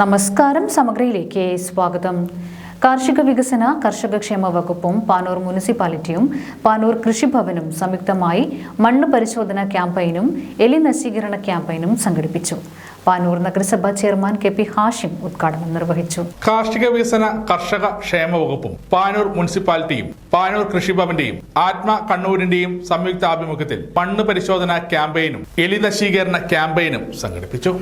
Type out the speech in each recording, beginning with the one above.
നമസ്കാരം സമഗ്രയിലേക്ക് സ്വാഗതം. കാർഷിക വികസന കർഷകക്ഷേമ വകുപ്പും പാനൂർ മുനിസിപ്പാലിറ്റിയും പാനൂർ കൃഷിഭവനും സംയുക്തമായി മണ്ണ് പരിശോധന ക്യാമ്പയിനും എലി നശീകരണ ക്യാമ്പയിനും സംഘടിപ്പിച്ചു. പാനൂർ നഗരസഭാ ചെയർമാൻ കെ പി ഹാഷിം ഉദ്ഘാടനം നിർവഹിച്ചു. കാർഷിക വികസന കർഷക ക്ഷേമ വകുപ്പും പാനൂർ മുനിസിപ്പാലിറ്റിയും പാനൂർ കൃഷിഭവന്റെയും ആത്മ കണ്ണൂരിന്റെയും സംയുക്ത ആഭിമുഖ്യത്തിൽ മണ്ണ് പരിശോധന ക്യാമ്പയിനും എലി നശീകരണ ക്യാമ്പയിനും സംഘടിപ്പിച്ചു.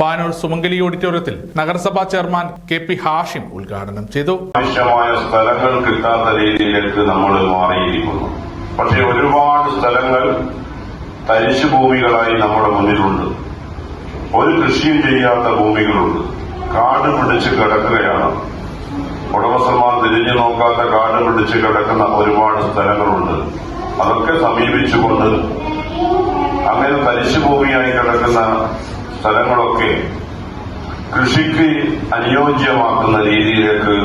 പാനൂർ സുമംഗലി ഓഡിറ്റോറിയത്തിൽ നഗരസഭാ ചെയർമാൻ കെ പി ഹാഷിം ഉദ്ഘാടനം ചെയ്തു. ആവശ്യമായ സ്ഥലങ്ങൾ കിട്ടാത്ത രീതിയിലേക്ക് നമ്മൾ മാറിയിരിക്കുന്നു. പക്ഷെ ഒരുപാട് സ്ഥലങ്ങൾ തരിശു ഭൂമികളായി നമ്മുടെ മുന്നിലുണ്ട്. ഒരു കൃഷിയും ചെയ്യാത്ത ഭൂമികളുണ്ട്. കാട് പിടിച്ച് കിടക്കുകയാണ്. ഉടമസ്ഥന്മാർ തിരിഞ്ഞു നോക്കാത്ത കാട് പിടിച്ച് കിടക്കുന്ന ഒരുപാട് സ്ഥലങ്ങളുണ്ട്. അതൊക്കെ സമീപിച്ചുകൊണ്ട് അങ്ങനെ തരിശു ഭൂമിയായി കിടക്കുന്ന സ്ഥലങ്ങളൊക്കെ കൃഷിക്ക് അനുയോജ്യമാക്കുന്ന രീതിയിലേക്ക്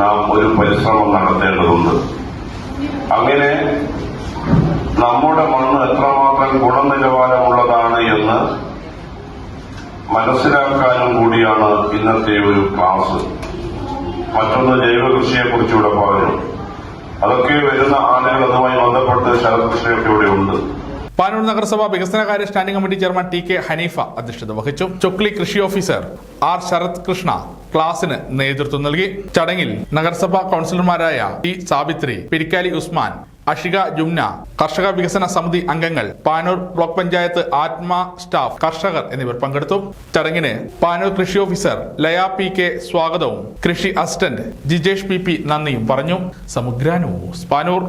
നാം ഒരു പരിശ്രമം നടത്തേണ്ടതുണ്ട്. അങ്ങനെ നമ്മുടെ മണ്ണ് എത്രമാത്രം എന്ന് മനസ്സിലാക്കാനും കൂടിയാണ് ഇന്നത്തെ ഒരു ക്ലാസ് മറ്റൊന്ന് ജൈവ കൃഷിയെ കുറിച്ചുകൂടെ പറഞ്ഞു. അതൊക്കെ വരുന്ന ആളുകൾ അതുമായി ബന്ധപ്പെട്ട് ശരകൃഷിയൊക്കെ ഇവിടെ ഉണ്ട്. പാനൂർ നഗരസഭ വികസനകാര്യ standing committee chairman T K Haneefa അധ്യക്ഷത വഹിച്ചു. ചൊക്ലി കൃഷി ഓഫീസർ ആർ ശരത് കൃഷ്ണ ക്ലാസിന് നേതൃത്വം നൽകി. ചടങ്ങിൽ നഗരസഭാ കൌൺസിലർമാരായ ടി സാവിത്രി പിരിക്കാലി ഉസ്മാൻ അഷിക ജുംന കർഷക വികസന സമിതി അംഗങ്ങൾ പാനൂർ ബ്ലോക്ക് പഞ്ചായത്ത് ആത്മ സ്റ്റാഫ് കർഷകർ എന്നിവർ പങ്കെടുത്തു. ചടങ്ങിന് പാനൂർ കൃഷി ഓഫീസർ ലയ പി കെ സ്വാഗതവും കൃഷി അസിസ്റ്റന്റ് ജിജേഷ് പി പി നന്ദിയും പറഞ്ഞു. സമുഗ്ര ന്യൂസ് പാനൂർ.